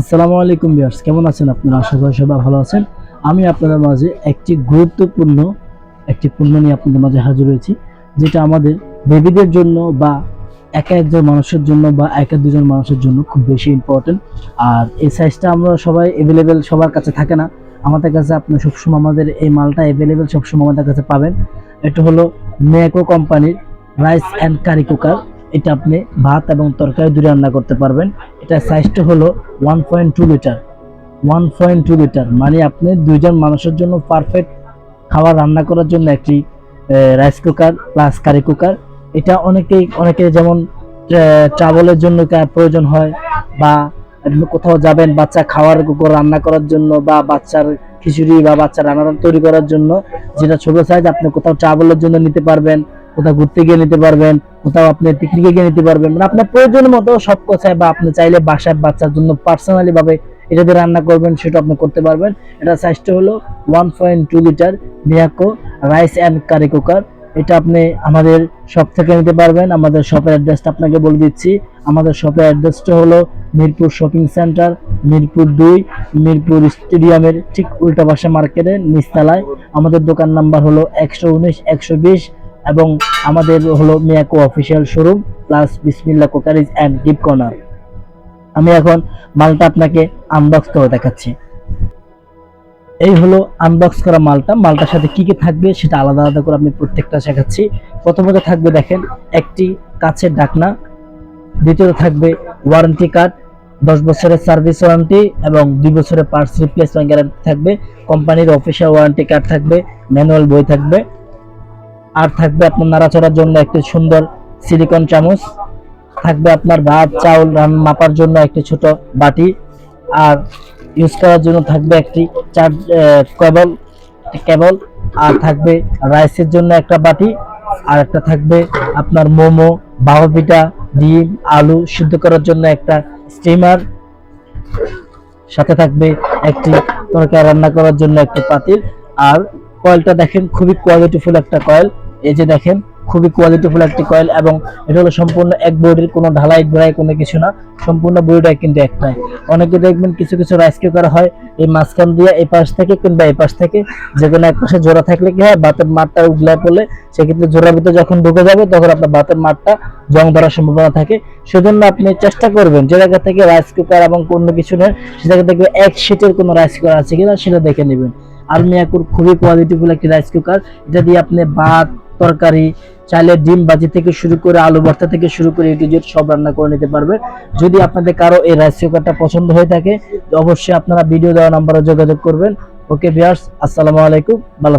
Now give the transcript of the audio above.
আসসালামু আলাইকুম বিয়ার্স কেমন আছেন আপনারা? আশা করি সবাই ভালো আছেন। আমি আপনাদের মাঝে একটি গুরুত্বপূর্ণ একটি পণ্য নিয়ে আপনাদের মাঝে হাজির হয়েছি, যেটা আমাদের বেবিদের জন্য বা একা একজন মানুষের জন্য বা একা দুজন মানুষের জন্য খুব বেশি ইম্পর্টেন্ট আর এই সাইজটা আমরা সবাই অ্যাভেলেবেল সবার কাছে থাকে না। আমাদের কাছে আপনি সবসময় আমাদের এই মালটা অ্যাভেলেবেল সবসময় আমাদের কাছে পাবেন। এটা হলো মেকো কোম্পানির রাইস অ্যান্ড কারি কুকার এটা আপনি ভাত এবং তরকারি দুটো রান্না করতে পারবেন। এটা সাইজটা হলো one point two litre one point two litre মানে আপনি দুইজন মানুষের জন্য পারফেক্ট খাবার রান্না করার জন্য একটি rice cooker plus curry cooker এটা অনেকেই অনেকে যেমন ট্রাভেলের জন্য প্রয়োজন হয় বা কোথাও যাবেন বাচ্চা খাওয়ার কুকুর রান্না করার জন্য বা বাচ্চার খিচুড়ি বা বাচ্চা রান্না তৈরি করার জন্য, যেটা ছোট সাইজ আপনি কোথাও ট্রাভেলের জন্য নিতে পারবেন, কোথাও ঘুরতে গিয়ে নিতে পারবেন কোথাও আপনি পিকনিকে গিয়ে নিতে পারবেন। মানে আপনার প্রয়োজন মতো সব কোথায় বা আপনি চাইলে বাসায় বাচ্চার জন্য পার্সোনালি ভাবে এটা দিয়ে রান্না করবেন, সেটা আপনি করতে পারবেন। এটা সাইজটা হলো one point two litre Miyako rice and curry cooker এটা আপনি আমাদের শপ থেকে নিতে পারবেন। আমাদের শপের অ্যাড্রেসটা আপনাকে বলে দিচ্ছি। আমাদের শপের অ্যাড্রেসটা হলো মিরপুর শপিং সেন্টার মিরপুর দুই, মিরপুর স্টেডিয়ামের ঠিক উল্টা পাশে মার্কেটে নিচতলায়। আমাদের দোকান নাম্বার হলো একশো উনিশ, একশো বিশ এবং আমাদের হলো Miyako official showroom plus Bismillah crockeries and gift corner আমি এখন মালটা আপনাকে আনবক্স করে দেখাচ্ছি। এই হলো আনবক্স করা মালটা। মালটার সাথে কি কি থাকবে সেটা আলাদা আলাদা করে আমি প্রত্যেকটা শেখাচ্ছি। প্রথমত থাকবে দেখেন একটি কাছের ডাকনা। দ্বিতীয়ত থাকবে ওয়ারেন্টি কার্ড দশ বছরের সার্ভিস ওয়ারেন্টি এবং দুই বছরের পার্টস রিপ্লেসমেন্ট গ্যারান্টি থাকবে। কোম্পানির অফিসিয়াল ওয়ারেন্টি কার্ড থাকবে ম্যানুয়াল বই থাকবে। আর থাকবে আপনার নাড়াচড়ার জন্য একটি সুন্দর সিলিকন চামচ। থাকবে আপনার ভাত, চাউল মাপার জন্য একটি ছোট বাটি। আর ইউজ করার জন্য থাকবে একটি চার কেবল কেবল। আর থাকবে রাইসের জন্য একটা বাটি। আর একটা থাকবে আপনার মোমো বাবা পিঠা, ডিম, আলু সিদ্ধ করার জন্য একটা স্টিমার সাথে থাকবে একটি তরকারি রান্না করার জন্য একটি পাতিল। আর কয়েলটা দেখেন খুবই কোয়ালিটিফুল একটা কয়েল এই যে দেখেন, খুবই কোয়ালিটিফুল একটি কয়েল এবং এটা হলো সম্পূর্ণ এক বডির, কোনো ঢালাই ঢালাই কোনো কিছু না, সম্পূর্ণ বডিটা কিন্তু একটাই অনেকে দেখবেন কিছু কিছু রাইস কুকার হয়, এই মাঝখান দিয়ে এই পাশ থেকে কিংবা এই পাশ থেকে, যে কোনো এক পাশে জোড়া থাকলে কি হয়, বাতের মাঠটা উগলায় পড়লে সেক্ষেত্রে জোড়ার ভিতরে যখন ঢুকে যাবে, তখন আপনার বাতের মাঠটা জং ধরার সম্ভাবনা থাকে। সেজন্য আপনি চেষ্টা করবেন, যে জায়গা থেকে রাইস কুকার এবং অন্য কিছু নেন, সে জায়গা থেকে এক সিটের কোনো রাইস কুকার আছে কিনা, সেটা দেখে নেবেন। আর মিয়াকুর খুবই কোয়ালিটিফুল একটি রাইস কুকার এটা দিয়ে আপনি ভাত তরকারি, চাইলে ডিম বাজি থেকে শুরু করে আলু ভর্তা থেকে শুরু করে এটি সব রান্না করে নিতে পারবে যদি আপনাদের কারও এই রাইস কুকারটা পছন্দ হয়ে থাকে অবশ্যই আপনারা ভিডিও দেওয়া নাম্বারে যোগাযোগ করবেন ওকে ভিউয়ার্স আসসালামু আলাইকুম, ভালো।